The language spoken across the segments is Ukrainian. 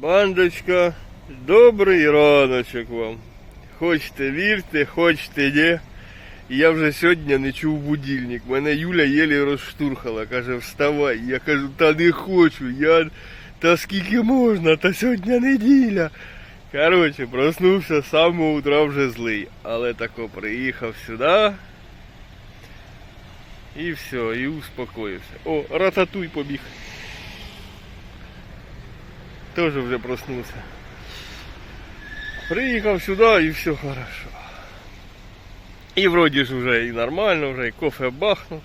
Бандочка, добрий раночок вам. Хочете вірте, хочете ні. Я вже сьогодні не чув будильник. Мене Юля єлі розштурхала, каже, вставай. Я кажу, та не хочу, я та скільки можна, та сьогодні неділя. Коротше, проснувся з самого утра вже злий. Але тако приїхав сюди. І все, і успокоївся. О, рататуй побіг. Теж вже проснувся. Приїхав сюди і все хорошо. І вроді ж вже і нормально, вже і кофе бахнув.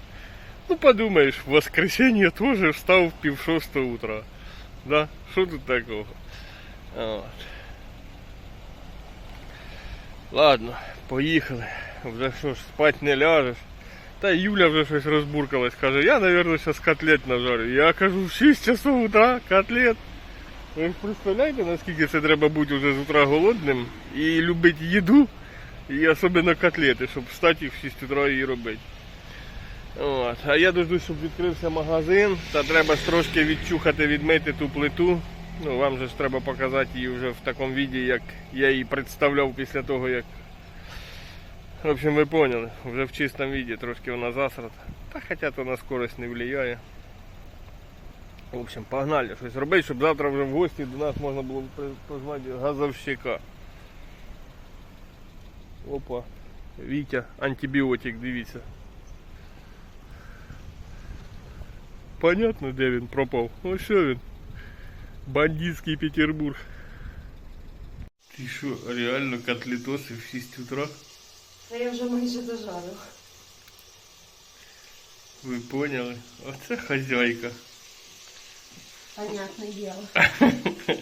Ну подумаєш, в воскресенье теж встав в пів шостого утра. Да? Що тут такого? От. Ладно, поїхали. Вже що ж, спать не ляжеш. Та Юля вже щось розбуркалась, каже, я, мабуть, зараз котлет нажарю. Я кажу, в 6 часов утра котлет. Ви ж представляєте, наскільки це треба бути вже з утра голодним і любити їду, і особливо котлети, щоб встати в 6 утра її робити. От. А я дожду, щоб відкрився магазин, та треба ж трошки відчухати, відмити ту плиту. Ну, вам же ж треба показати її вже в такому віді, як я її представляв після того, як. В общем, ви поняли, вже в чистому віді трошки вона засрата. Та хоча то на скорость не впливає. В общем, погнали щось робити, щоб завтра вже в гості до нас можна було при- позвати газовщика. Опа, Вітя, антибіотик, дивіться. Понятно, де він пропав. Ось що він. Бандитський Петербург. Ти що, реально котлетоси в 6 утра? Та я вже майже дожарила. Ви поняли? Оце хазяйка. Понятне діло.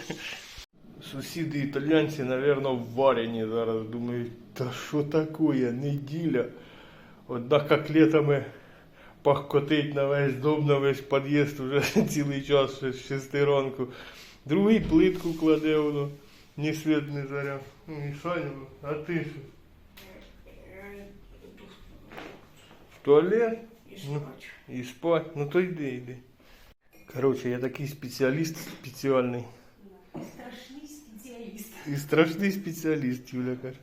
Сусіди італійці, напевно, варені зараз. Думають, та що таке, неділя. Одна котлетами пахкотить на весь дом, на весь під'їзд уже цілий час, ще з 6 ранку. Другий плитку кладе воно, ні світ, ні заря. Ну, Мішаня, а ти що? В туалет? Ну, і спать. Ну то йди, йди. Коротше, я такий спеціаліст спеціальний. Страшний спеціаліст. І страшний спеціаліст, Юля каже.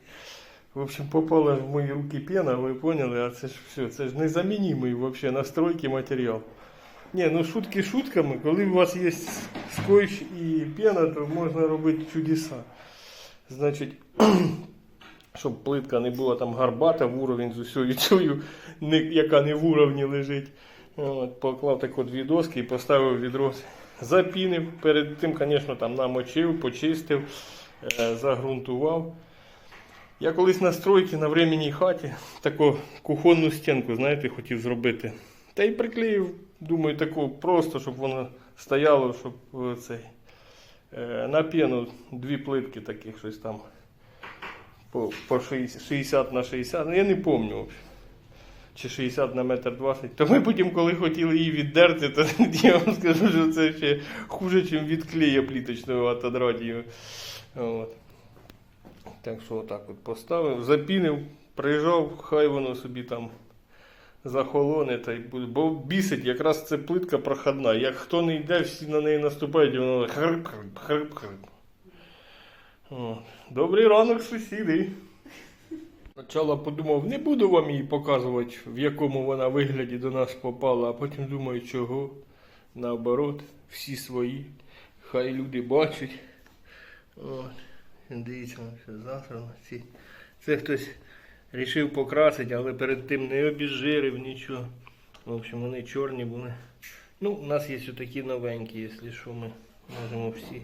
В общем, попала в мої руки пена, ви поняли, а це ж все, це ж незамінімий вообще настройки матеріал. Ні, ну шутки шутками, коли у вас є скотч і пена, то можна робити чудеса. Значить, щоб плитка не була там гарбата в уровень з усією яка не в уровні лежить. От, поклав так от дві доски і поставив відро. Запінив. Перед тим, звісно, там намочив, почистив, е, загрунтував. Я колись на стройці на временній хаті таку кухонну стінку, знаєте, хотів зробити. Та й приклеїв, думаю, таку просто, щоб воно стояло, щоб е, цей. е, На пену дві плитки таких щось там по, по 60 60 на 60, ну я не пам'ятаю. Чи 60 на метр 20. То ми потім, коли хотіли її віддерти, то я вам скажу, що це ще хуже, ніж від клея пліточного її. От. Так що отак от поставив, запінив, прижав, хай воно собі там захолоне та й буде. Бо бісить, якраз це плитка проходна. Як хто не йде, всі на неї наступають, і воно хрип, хрип, хрип, хрип. Добрий ранок, сусіди. Спочатку подумав, не буду вам її показувати, в якому вона вигляді до нас попала, а потім думаю, чого. Наоборот, всі свої. Хай люди бачать. От. Дивіться, все засрано. Це хтось рішив покрасити, але перед тим не обіжирив нічого. В общем, вони чорні були. Ну, у нас є такі новенькі, якщо що, ми можемо всі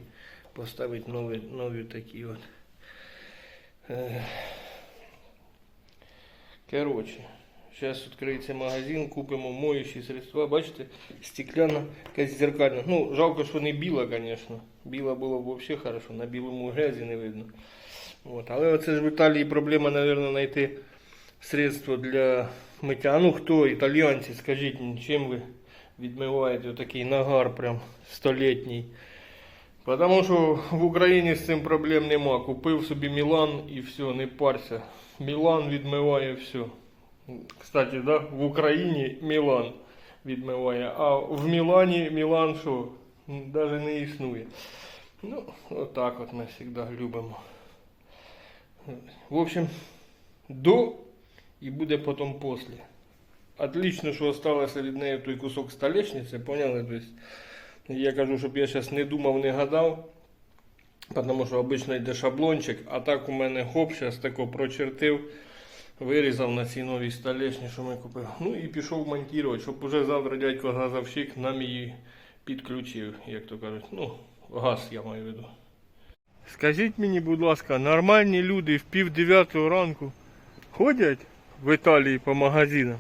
поставити нові, нові такі от. Е, Коротше, зараз відкриється магазин, купимо моючі средства. Бачите, стекляна, якась зеркальна. Ну, жалко, що не біла, звісно. Біла було б взагалі хорошо, на білому грязі не видно. От. Але оце ж в Італії проблема, мабуть, знайти средство для миття. Ну хто, італійці, скажіть, чим ви відмиваєте такий нагар прям столітній? Потому що в Україні з цим проблем нема. Купив собі Мілан і все, не парся. Мілан відмиває все. Кстати, да, в Україні Мілан відмиває, а в Мілані Мілан що? Навіть не існує. Ну, отак от ми завжди любимо. В общем, до і буде потім після. Отлично, що осталося від неї той кусок столешниці, поняли? Я кажу, щоб я зараз не думав, не гадав. Тому що обично йде шаблончик, а так у мене хоп, зараз тако прочертив, вирізав на цій новій столешні, що ми купили. Ну і пішов монтувати, щоб уже завтра дядько газовщик нам її підключив, як то кажуть. Ну, газ я маю в виду. Скажіть мені, будь ласка, нормальні люди в пів дев'ятого ранку ходять в Італії по магазинам?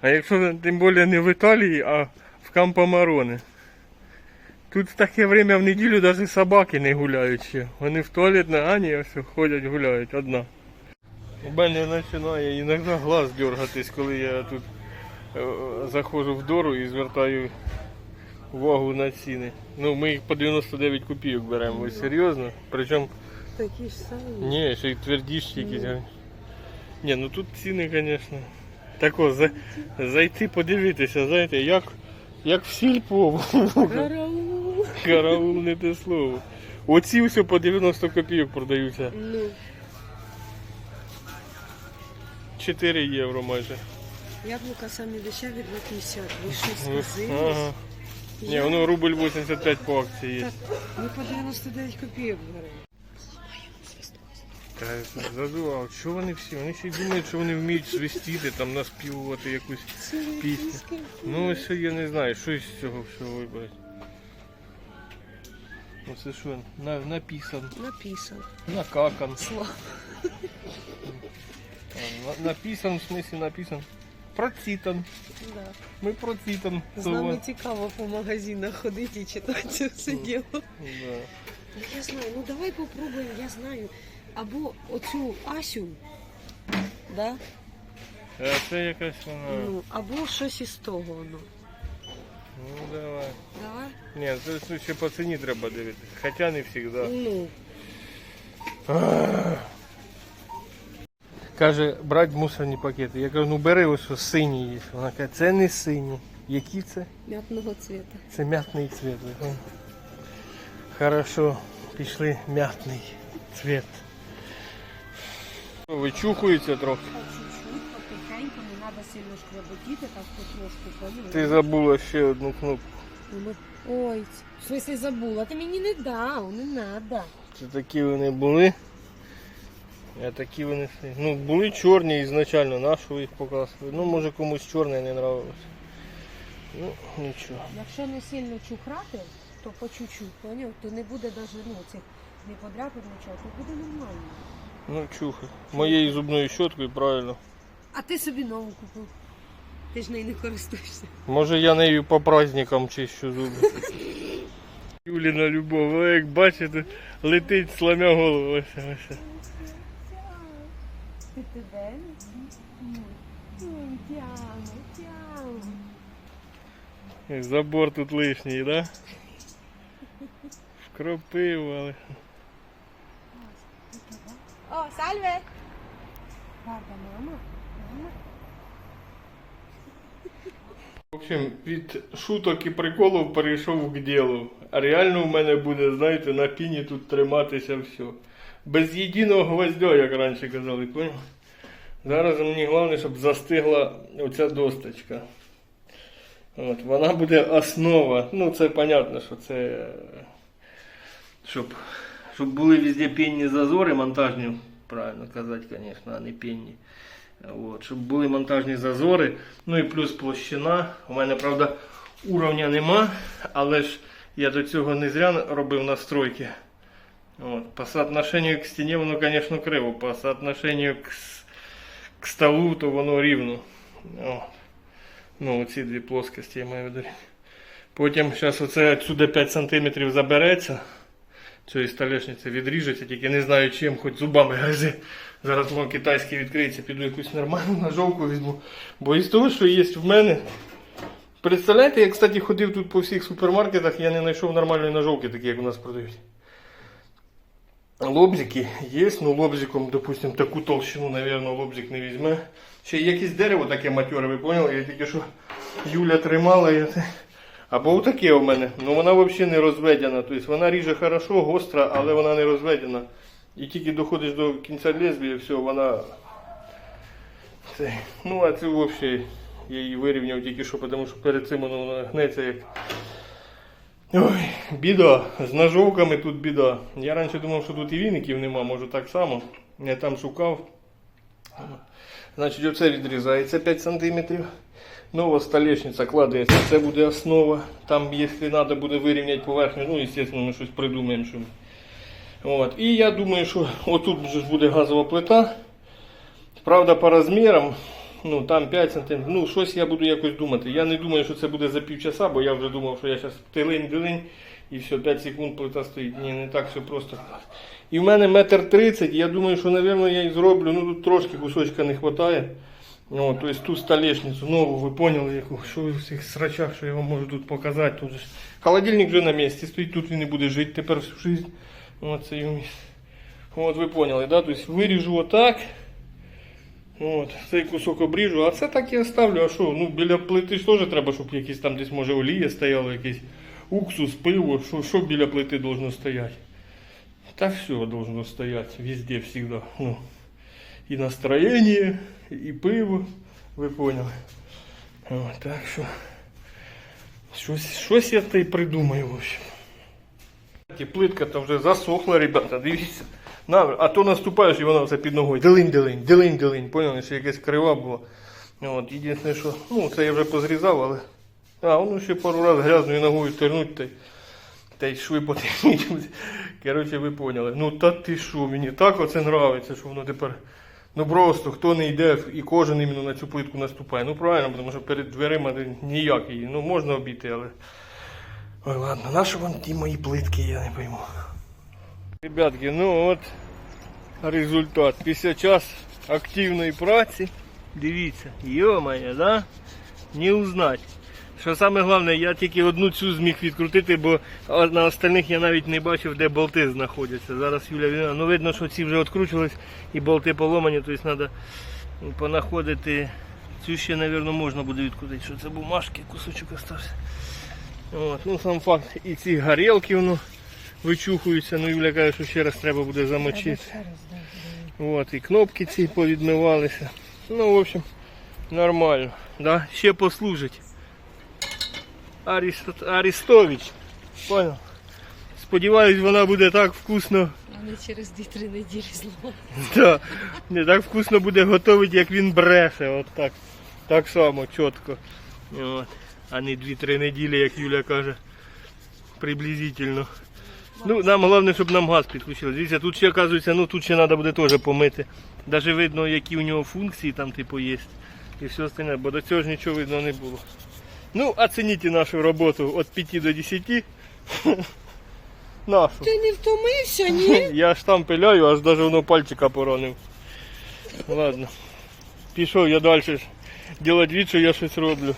А якщо тим більше не в Італії, а в Кампомароне. Тут в таке время в неділю навіть собаки не гуляють ще. Вони в туалет на Ані ось ходять, гуляють одна. У мене починає іноді глаз дергатись, коли я тут е, заходжу в дору і звертаю увагу на ціни. Ну, ми їх по 99 копійок беремо, ви серйозно? Причому, Такі ж самі. ні, ще й твердіші якісь. Ні, ну тут ціни, звісно. Так о, за, зайти подивитися, знаєте, як, як в сільпо. Караул. Не те слово. Оці все по 90 копійок продаються. Ну, 4 євро майже. яблука самі дешеві 2,50. Ви що Ага. сказили? Ні, воно рубль 85 по акції є. Так, ми по 99 копійок беремо. Та задував, що вони всі? Вони ще й думають, що вони вміють свистіти, там наспівувати якусь пісню. Ну ось я не знаю, що із цього всього вибрати. Ну це що, на, написан, Написано. накакан. Слава. На- Написан, в смысле написан. Процитан. Да. Ми процитан. З нами цікаво по магазинах ходити і читати це все діло. Да. Ну, Я знаю, ну давай попробуємо, я знаю. Або оцю Асю, да? А це якась вона. ну, або щось із того. Ну. Ну давай. Давай? Ні, це це ще по ціні треба дивитися. Хоча не завжди. Ну, Каже, брати мусорні пакети. Я кажу, ну бери ось що сині є. Вона каже, це не сині. Які це? м'ятного цвіта. Це м'ятний цвіт. ви поняли? Хорошо, пішли м'ятний цвіт. Вичухується трохи. Сильно шкребетіти, так потрошку поняли. Ти забула ще одну кнопку. Ой, в смысле забула, ти мені не дав, не треба. Це такі вони були. А такі вони. Ну, були чорні ізначально, на що ви їх показували. Ну, може комусь чорне не нравилось. Ну, нічого. Якщо не сильно чухрати, то по чуть-чуть, поняв? То не буде навіть ну, цих не подряпин нічого, то буде нормально. Ну, чухай. Моєю зубною щоткою, правильно. А ти собі нову купив. Ти ж нею не користуєшся. Може я нею по праздникам чищу зуби. Юліна любов, ви як бачите, летить сломя голову. Ось, ось. Ти тебе? Тяну, тяну. Забор тут лишній, да? Вкропив, але. О, сальве! Гарда, мама. В общем, від шуток і приколів перейшов к ділу. А реально в мене буде, знаєте, на піні тут триматися все. Без єдиного гвоздя, як раніше казали, поняв? Зараз мені головне, щоб застигла оця досточка. От, вона буде основа. Ну, це понятно, що це. Щоб, щоб були везде пенні зазори, монтажні, правильно казати, звісно, а не пенні. От, щоб були монтажні зазори, ну і плюс площина. У мене, правда, уровня нема, але ж я до цього не зря робив настройки. От, по соотношению к стіні воно, звісно, криво. По соотношению к, к столу, то воно рівно. От. Ну, оці дві плоскості я маю виду. Потім зараз оце отсюди 5 см забереться. Цієї столешниці відріжеться, тільки не знаю чим, хоч зубами гризи. Зараз мов китайський відкриється, піду якусь нормальну ножовку візьму. Бо із того, що є в мене. Представляєте, я, кстати, ходив тут по всіх супермаркетах, я не знайшов нормальної ножовки, такі, як у нас продають. Лобзики є, ну лобзиком, допустим, таку толщину, наверное, лобзик не візьме. Ще якесь дерево таке матьоре, ви поняли? Я тільки що Юля тримала, я це Або отаке у мене. Ну вона взагалі не розведена. Тобто вона ріже хорошо, гостра, але вона не розведена. І тільки доходиш до кінця лезвія, все, вона. Це... Ну, а це взагалі я її вирівняв тільки що, тому що перед цим вона гнеться як. Ой, біда. З ножовками тут біда. Я раніше думав, що тут і віників нема, може так само. Я там шукав. Значить, оце відрізається 5 см. Нова столешниця кладеться, це буде основа. Там, якщо треба буде вирівняти поверхню, ну, звісно, ми щось придумаємо. Що... От. І я думаю, що отут буде газова плита. Правда, по розмірам, ну там 5 см, ну щось я буду якось думати. Я не думаю, що це буде за півчаса, бо я вже думав, що я зараз тилинь-дилинь і все, 5 секунд плита стоїть. Ні, не так все просто. І в мене метр тридцять, я думаю, що, мабуть, я і зроблю, ну тут трошки кусочка не вистачає. О, то есть ту столешницю нову, ви поняли, яку, що ви в цих срачах, що я вам можу тут показати. Тут же холодильник вже на місці стоїть, тут він не буде жити тепер всю жизнь. От це місце. От поняли, да? Тобто виріжу отак. От, цей кусок обріжу, а це так і оставлю. А що? Ну, біля плити ж теж треба, щоб якісь там десь може олія стояла, якийсь уксус, пиво, що, що біля плити должно стояти. Та все должно стоять везде, всегда. Ну, и настроение, и пиво, ви поняли. О, так що, щось, я та й придумаю, в общем. Плитка-то вже засохла, ребята, дивіться. На, а то наступаєш і вона все під ногою. Делинь, делинь, делинь, делинь. Поняли, що якась крива була. От, єдине, що, ну, це я вже позрізав, але. А, воно ще пару разів грязною ногою тернуть та й та й шви потемніть. Коротше, ви поняли. Ну та ти що, мені так оце нравиться, що воно тепер. Ну просто хто не йде і кожен іменно на цю плитку наступає. Ну правильно, тому що перед дверима ніяк її. Ну можна обійти, але. Ой, ладно, нащо вам ті мої плитки, я не пойму. Ребятки, ну от результат. Після час активної праці. Дивіться, йо-моє, да? Не узнать. Що саме головне, я тільки одну цю зміг відкрутити, бо на остальних я навіть не бачив, де болти знаходяться. Зараз Юля Віна, ну видно, що ці вже відкручувались і болти поломані, тобто треба понаходити. Цю ще, мабуть, можна буде відкрутити, що це бумажки, кусочок остався. От, ну сам факт, і ці горілки воно вичухуються, ну Юля каже, що ще раз треба буде замочити. От, і кнопки ці повідмивалися. Ну, в общем, нормально. Да? Ще послужить. Аріст... Арістович. Понял? Сподіваюсь, вона буде так вкусно. А не через 2-3 неділі зло. Да, не так вкусно буде готувати, як він бреше. От так. Так само, чітко. От. А не 2-3 неділі, як Юля каже. Приблизительно. Ну, нам головне, щоб нам газ підключили. Дивіться, тут ще оказується, ну тут ще треба буде теж помити. Навіть видно, які у нього функції там типу є. І все остальне, бо до цього ж нічого видно не було. Ну, оцените нашу роботу від 5 до 10. Нашу. Ти не втомився, ні? Я ж там пиляю, аж даже воно пальчика поранив. Ладно. Пішов я далі ж делать вид, що я щось роблю.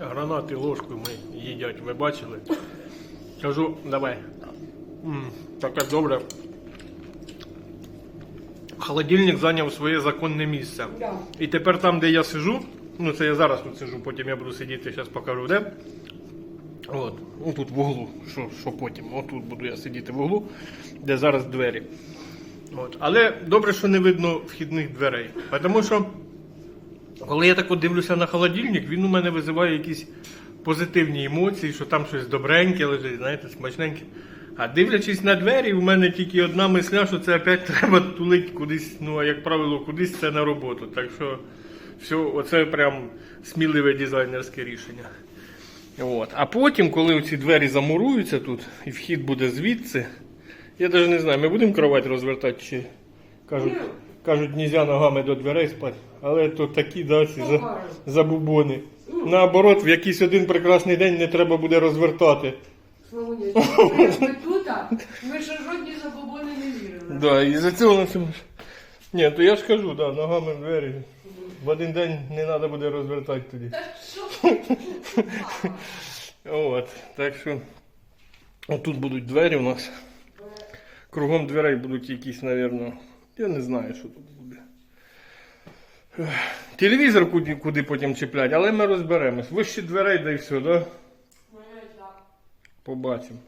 Гранати ложкою ми їдять, ви бачили? Кажу, давай. М, таке добре. Холодильник зайняв своє законне місце. І тепер там, де я сижу, ну це я зараз тут сижу, потім я буду сидіти, зараз покажу де. От, ну тут в углу, що, що потім. Отут буду я сидіти в углу, де зараз двері. От. Але добре, що не видно вхідних дверей. Тому що, коли я так от дивлюся на холодильник, він у мене визиває якісь позитивні емоції, що там щось добреньке лежить, знаєте, смачненьке. А дивлячись на двері, у мене тільки одна мисля, що це опять треба тулити кудись, ну а як правило, кудись це на роботу. Так що все, оце прям сміливе дизайнерське рішення. От. А потім, коли ці двері замуруються тут, і вхід буде звідси, я навіть не знаю, ми будемо кровать розвертати чи кажуть, кажуть, нельзя ногами до дверей спати. Але то такі да, ці забубони. Наоборот, в якийсь один прекрасний день не треба буде розвертати. Славуня, ми тут, а ми ще жодні забобони не вірили. Да, і за цього на цьому. ж- Ні, то я ж кажу, да, ногами в двері. В один день не треба буде розвертати тоді. От, так що отут будуть двері у нас. Кругом дверей будуть якісь, напевно, я не знаю, що тут буде. Телевізор куди, куди потім чіплять, але ми розберемось. Вище дверей, да і все, да? Побачимо.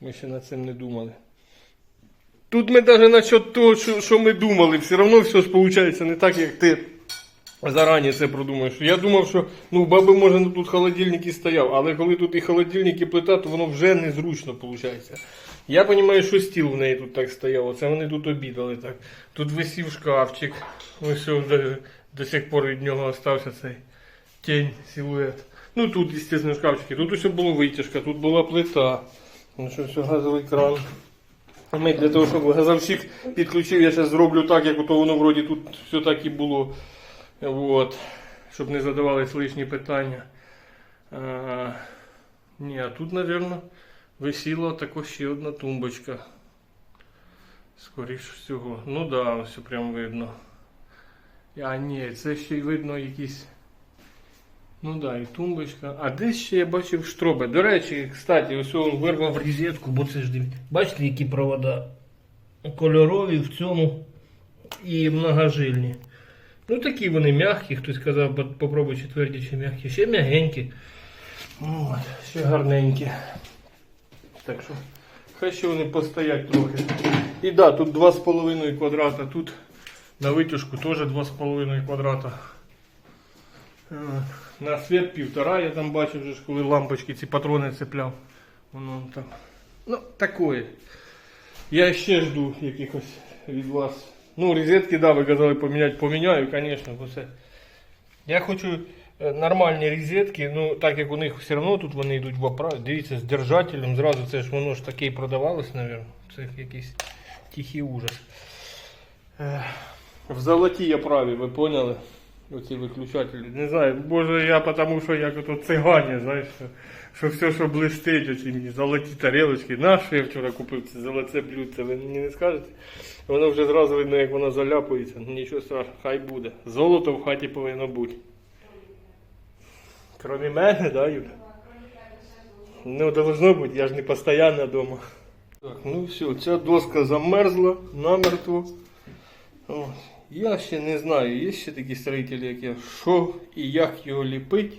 Ми ще над цим не думали. Тут ми навіть насчет того, що, що ми думали, все одно все виходить не так, як ти зарані це продумаєш. Я думав, що ну, баби може ну, тут холодильник і стояв, але коли тут і холодильник, і плита, то воно вже незручно виходить. Я розумію, що стіл в неї тут так стояв, оце вони тут обідали так. Тут висів шкафчик, ось до, до сих пор від нього залишився цей тінь, силует. Ну тут, звісно, шкафчики. Тут усе було витяжка, тут була плита. Ну що, все, газовий кран. Ми для того, щоб газовщик підключив, я зараз зроблю так, як ото воно вроді тут все так і було. Вот. Щоб не задавались лишні питання. А, ні, а тут, мабуть, висіла також ще одна тумбочка. Скоріше всього. Ну так, да, все прям видно. А ні, це ще й видно якісь. Ну да, і тумбочка. А десь ще я бачив штроби. До речі, кстати, ось він вирвав розетку, бо це ж дивіться. Бачите, які провода кольорові в цьому і многожильні. Ну такі вони м'які, хтось казав, «Бо попробуй чи чи м'які. Ще м'ягенькі. От, ще гарненькі. Так що, хай ще вони постоять трохи. І да, тут 2,5 квадрата, тут на витяжку теж 2,5 квадрата. Е, На світ півтора, я там бачив, вже коли лампочки ці патрони цепляв. Воно там. Ну, такое. Я ще жду якихось від вас. Ну, розетки, да, ви казали поміняти, поміняю, звісно, бо це. Я хочу е, нормальні розетки, ну так як у них все одно тут вони йдуть в оправі. Дивіться, з держателем зразу це ж воно ж таке і продавалось, мабуть. Це якийсь тихий ужас. Е, В золотій оправі, ви поняли? Оці виключателі. Не знаю, може я тому що як ото цигані, знаєш, що, що все, що блистить, оці золоті тарілочки. На що я вчора купив це золоте блюдце, ви мені не скажете? Воно вже зразу видно, як воно заляпується. Нічого страшного, хай буде. Золото в хаті повинно бути. Кроме мене, да, Юля? Ну, должно бути, я ж не постійно вдома. Так, ну все, ця доска замерзла намертво. От. Я ще не знаю, є ще такі строїтелі, як я, що і як його ліпити.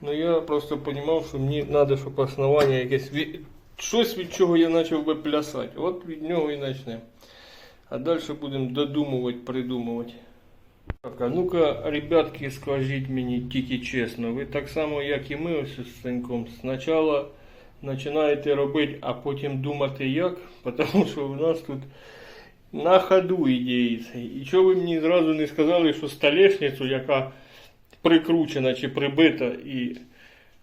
Ну я просто розумів, що мені треба, щоб основання якесь від... щось від чого я почав би плясати. От від нього і почнемо. А далі будемо додумувати, придумувати. Так, а ну-ка, ребятки, скажіть мені тільки чесно, ви так само, як і ми ось з Саньком, спочатку починаєте робити, а потім думати як, тому що у нас тут на ходу ідеї. І що ви мені зразу не сказали, що столешницю, яка прикручена чи прибита, і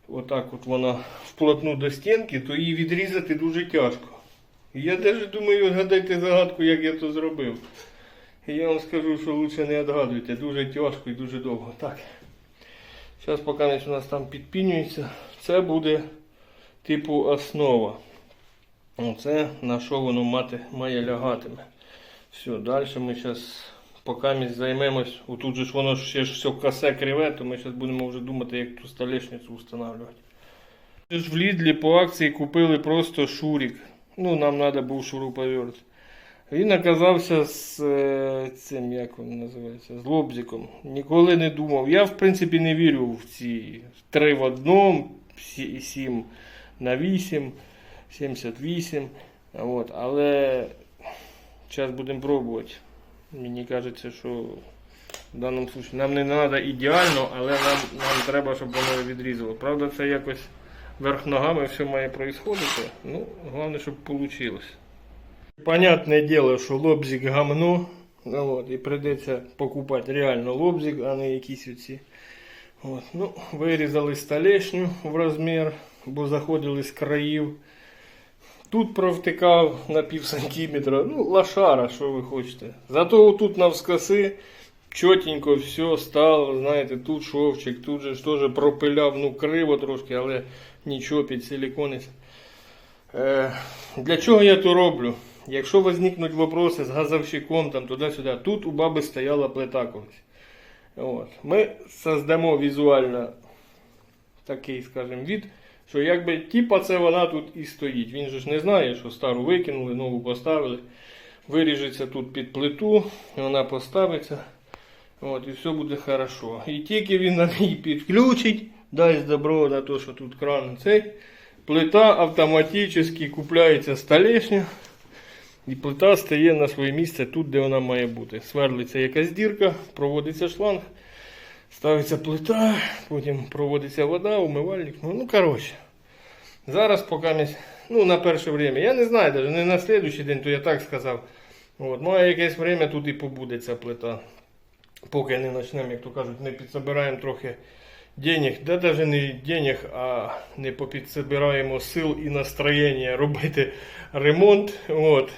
отак от вона вплотну до стінки, то її відрізати дуже тяжко. Я навіть думаю, гадайте загадку, як я то зробив. І я вам скажу, що лучше не відгадуйте, дуже тяжко і дуже довго. Так. Зараз поки у нас там підпінюється, це буде типу основа. Оце на що воно мати, має лягатиме. Все, далі ми зараз поки ми займемось. Отут же ж воно ще ж все косе криве, то ми зараз будемо вже думати, як ту столешницю встановлювати. В Лідлі по акції купили просто шурик. Ну, нам треба був шуруповерт. Він оказався з е, цим, як він називається, з лобзиком. Ніколи не думав. Я, в принципі, не вірю в ці 3 в одному, 7 на 8, 78. От, але зараз будемо пробувати. Мені кажеться, що в даному випадку нам не треба ідеально, але нам, нам треба, щоб воно відрізало. Правда, це якось верх ногами все має происходити. Ну, головне, щоб вийшло. Понятне діло, що лобзик гамно. Ну, от, і прийдеться покупати реально лобзик, а не якісь оці. От, ну, вирізали столешню в розмір, бо заходили з країв. Тут провтикав на пів сантиметра. Ну, лошара, що ви хочете. Зато тут навскоси чотенько все стало, знаєте, тут шовчик, тут же ж теж пропиляв, ну криво трошки, але нічого під силіконець. Е, для чого я то роблю? Якщо возникнуть вопроси з газовщиком там туди-сюди, тут у баби стояла плита колись. От. Ми создамо візуально такий, скажімо, від, що якби типа це вона тут і стоїть. Він же ж не знає, що стару викинули, нову поставили. Виріжеться тут під плиту, вона поставиться. От, і все буде хорошо. І тільки він нам її підключить, дасть добро на те, що тут кран цей. Плита автоматично купляється столешня. І плита стає на своє місце тут, де вона має бути. Сверлиться якась дірка, проводиться шланг, ставиться плита, потім проводиться вода, умивальник. Ну, ну коротше. Зараз поки ну, на перше время, я не знаю, навіть не на слідуючий день, то я так сказав. От, має якесь время тут і побуде ця плита. Поки не почнемо, як то кажуть, не підсобираємо трохи денег, да навіть не денег, а не попідсобираємо сил і настроєння робити ремонт. От.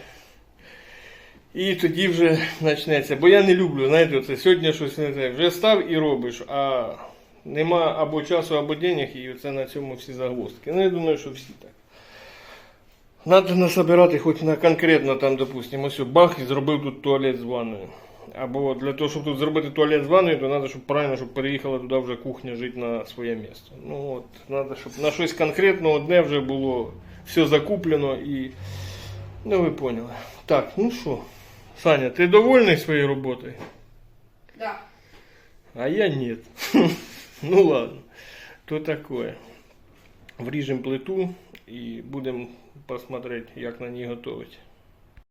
І тоді вже почнеться. Бо я не люблю, знаєте, оце сьогодні щось не знаю, вже став і робиш, а нема або часу, або денег, і це на цьому всі загвоздки. Ну, я думаю, що всі так. Надо насобирати хоч на конкретно там, допустимо, ось бах і зробив тут туалет з ванною. Або для того, щоб тут зробити туалет з ванною, то треба, щоб правильно, щоб переїхала туди вже кухня жити на своє місце. Ну от, треба, щоб на щось конкретно одне вже було все закуплено і. Ну ви поняли. Так, ну що, Саня, ты довольний своей работой? Да. А я нет. Ну ладно, то такое. Вріжемо плиту і будемо посмотреть, як на ній готувати.